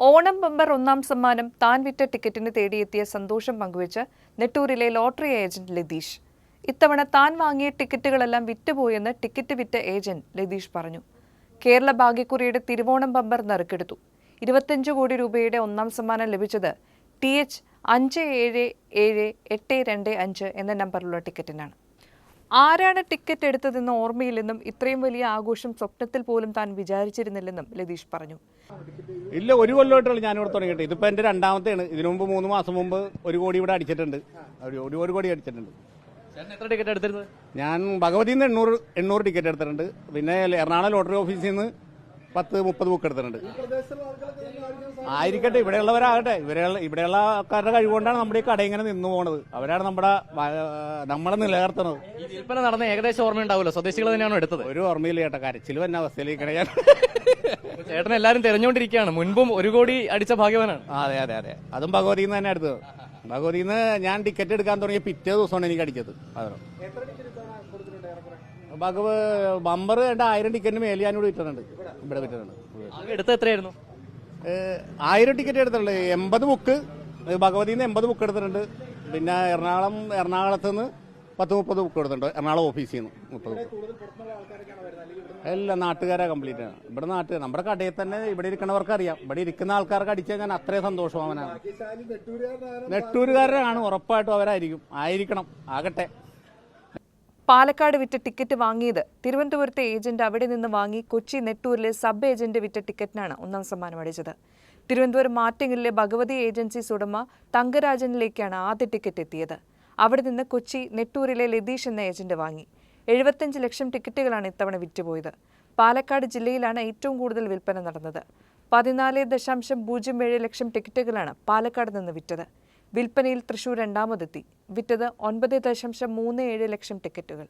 Onam bumper ഒന്നാം സമ്മാനം താൻ വിറ്റ ടിക്കറ്റിന് തേടിയെത്തിയ സന്തോഷം പങ്കുവച്ച് നെട്ടൂരിലെ ലോട്ടറി ഏജന്റ് ലതീഷ്. ഇത്തവണ താൻ വാങ്ങിയ ടിക്കറ്റുകളെല്ലാം വിറ്റുപോയെന്ന് ടിക്കറ്റ് വിറ്റ ഏജന്റ് ലതീഷ് പറഞ്ഞു. കേരള ഭാഗ്യക്കുറിയുടെ തിരുവോണം ബമ്പർ നറുക്കെടുത്തു. ഇരുപത്തഞ്ച് കോടി രൂപയുടെ ഒന്നാം സമ്മാനം ലഭിച്ചത് ടി എച്ച് അഞ്ച് ഏഴ് ഏഴ് എട്ട് രണ്ട് അഞ്ച് എന്ന നമ്പറിലുള്ള ടിക്കറ്റിനാണ്. ആരാണ് ടിക്കറ്റ് എടുത്തതെന്ന് ഓർമ്മയില്ലെന്നും ഇത്രയും വലിയ ആഘോഷം സ്വപ്നത്തിൽ പോലും താൻ വിചാരിച്ചിരുന്നില്ലെന്നും ലതീഷ് പറഞ്ഞു. ഇല്ല ഒരു കൊല്ലമായിട്ടുള്ള ഞാനിവിടെ തുടങ്ങിയിട്ട്. ഇതിപ്പോ എന്റെ രണ്ടാമത്തെയാണ്. ഇതിനു മുമ്പ് മൂന്ന് മാസം മുമ്പ് ഒരു കോടി ഇവിടെ അടിച്ചിട്ടുണ്ട്. ഒരു ഒരു- ഒരു കോടി അടിച്ചിട്ടുണ്ട്. എത്ര ടിക്കറ്റ് എടുത്തിരുന്നത്? ഞാൻ ഭഗവതിയിൽ നിന്ന് എണ്ണൂറ് എണ്ണൂറ് ടിക്കറ്റ് എടുത്തിട്ടുണ്ട്. പിന്നെ എറണാകുളം ലോട്ടറി ഓഫീസിൽ നിന്ന് പത്ത് മുപ്പത് ബുക്ക് എടുത്തിട്ടുണ്ട്. ആയിരിക്കട്ടെ ഇവിടെയുള്ളവരാകട്ടെ. ഇവരെയുള്ള ഇവിടെയുള്ള ആൾക്കാരുടെ കഴിവുകൊണ്ടാണ് നമ്മുടെ ഈ കട ഇങ്ങനെ നിന്നു പോണത്. അവരാണ് നമ്മുടെ നമ്മളെ നിലനിർത്തുന്നത്. ഈ വിൽപ്പന നടന്ന ഏകദേശം ഓർമ്മയുണ്ടാവുമല്ലോ. സ്വദേശികൾ തന്നെയാണ് എടുത്തത്? ഒരു ഓർമ്മയില്ല ചേട്ടാ കരച്ചിൽ വന്ന അവസ്ഥയിലേക്ക് ഞാൻ. ചേട്ടൻ എല്ലാരും തിരഞ്ഞുകൊണ്ടിരിക്കുകയാണ്. മുൻപും ഒരു കോടി അടിച്ച ഭാഗ്യവാനാണ്. അതെ അതെ അതെ. അതും ഭഗവതിയിൽ നിന്ന് തന്നെ എടുത്തത്. ഭഗവതിയിൽ നിന്ന് ഞാൻ ടിക്കറ്റ് എടുക്കാൻ തുടങ്ങിയ പിറ്റേ ദിവസമാണ് എനിക്ക് അടിച്ചത്. അതിന് ഭഗവ് ബമ്പർ രണ്ട് ആയിരം ടിക്കറ്റിന് മേലെ ഞാനിവിടെ വിറ്റിട്ടുണ്ട്. ഇവിടെ വിറ്റിട്ടുണ്ട്. എടുത്ത എത്രയായിരുന്നു? ആയിരം ടിക്കറ്റ് എടുത്തിട്ടുണ്ട്. എൺപത് ബുക്ക്. ഭഗവതിന്ന് നിന്ന് എൺപത് ബുക്ക് എടുത്തിട്ടുണ്ട്. പിന്നെ എറണാകുളം എറണാകുളത്ത് നിന്ന് പത്ത് മുപ്പത് ബുക്ക് എടുത്തിട്ടുണ്ട്. എറണാകുളം ഓഫീസിൽ നിന്ന് മുപ്പത് ബുക്ക്. എല്ലാം നാട്ടുകാരെ കംപ്ലീറ്റ് ആണ്. ഇവിടെ നാട്ടുകാർ നമ്മുടെ കടയിൽ തന്നെ ഇവിടെ ഇരിക്കുന്നവർക്ക് അറിയാം. ഇവിടെ ഇരിക്കുന്ന ആൾക്കാർക്ക് അടിച്ചാൽ ഞാൻ അത്രയും സന്തോഷം അവനാണ്. നെട്ടൂരുകാരനാണ് ഉറപ്പായിട്ടും അവരായിരിക്കും. ആയിരിക്കണം. ആകട്ടെ. പാലക്കാട് വിറ്റ ടിക്കറ്റ് വാങ്ങിയത് തിരുവനന്തപുരത്തെ ഏജന്റ് അവിടെ നിന്ന് വാങ്ങി കൊച്ചി നെട്ടൂരിലെ സബ് ഏജന്റ് വിറ്റ ടിക്കറ്റിനാണ് ഒന്നാം സമ്മാനം അടിച്ചത്. തിരുവനന്തപുരം മാറ്റിങ്ങലിലെ ഭഗവതി ഏജൻസീസ് ഉടമ തങ്കരാജനിലേക്കാണ് ആദ്യ ടിക്കറ്റ് എത്തിയത്. അവിടെ നിന്ന് കൊച്ചി നെട്ടൂരിലെ ലതീഷ് എന്ന ഏജന്റ് വാങ്ങി. എഴുപത്തഞ്ച് ലക്ഷം ടിക്കറ്റുകളാണ് ഇത്തവണ വിറ്റുപോയത്. പാലക്കാട് ജില്ലയിലാണ് ഏറ്റവും കൂടുതൽ വിൽപ്പന നടന്നത്. പതിനാല് ദശാംശം പൂജ്യം ഏഴ് ലക്ഷം ടിക്കറ്റുകളാണ് പാലക്കാട് നിന്ന് വിറ്റത്. വിൽപ്പനയിൽ തൃശൂർ രണ്ടാമതെത്തി. വിറ്റത് ഒൻപത് ദശാംശം മൂന്ന് ഏഴ് ലക്ഷം ടിക്കറ്റുകൾ.